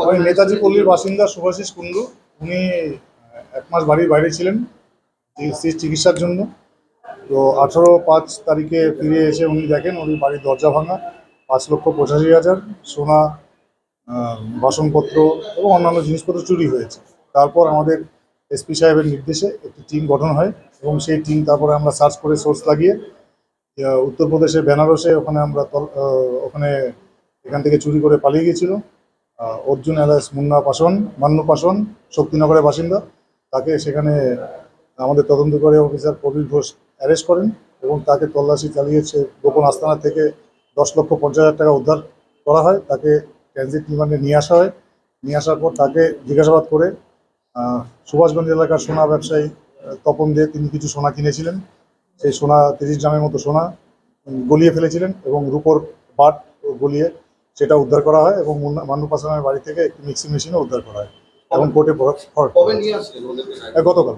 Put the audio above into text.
ওই নেতাজি পল্লীর বাসিন্দা সুভাষিস কুন্ডু উনি এক মাস বাড়ির বাইরে ছিলেন চিকিৎসা- চিকিৎসার জন্য। তো আঠারো পাঁচ তারিখে ফিরে এসে উনি দেখেন উনি বাড়ির দরজা ভাঙা পাঁচ লক্ষ পঁচাশি হাজার সোনা বাসনপত্র এবং অন্যান্য জিনিসপত্র চুরি হয়েছে। তারপর আমাদের এসপি সাহেবের নির্দেশে একটি টিম গঠন হয় এবং সেই টিম তারপরে আমরা সার্চ করে সোর্স লাগিয়ে উত্তরপ্রদেশের বেনারসে ওখানে আমরা ওখানে এখান থেকে চুরি করে পালিয়ে গিয়েছিল। অর্জুন এলাস মুন্না পাসওয়ান মান্নু পাসওয়ান শক্তিনগরের বাসিন্দা। তাকে সেখানে আমাদের তদন্তকারী অফিসার প্রবীর ঘোষ অ্যারেস্ট করেন এবং তাকে তল্লাশি চালিয়েছে গোপন আস্তানা থেকে দশ লক্ষ পঞ্চাশ হাজার টাকা উদ্ধার করা হয়। তাকে ট্রানজিট রিমান্ডে নিয়ে আসা হয়। নিয়ে আসার পর তাকে জিজ্ঞাসাবাদ করে সুভাষগঞ্জ এলাকার সোনা ব্যবসায়ী তপন দে, তিনি কিছু সোনা কিনেছিলেন। সেই সোনা তিরিশ গ্রামের মতো সোনা গলিয়ে ফেলেছিলেন এবং রূপোর বাট গলিয়ে সেটা উদ্ধার করা হয় এবং মুন্না- পাসওয়ানের বাড়ি থেকে একটি মিক্সিং মেশিনও উদ্ধার করা হয় এবং কোর্টে গতকাল।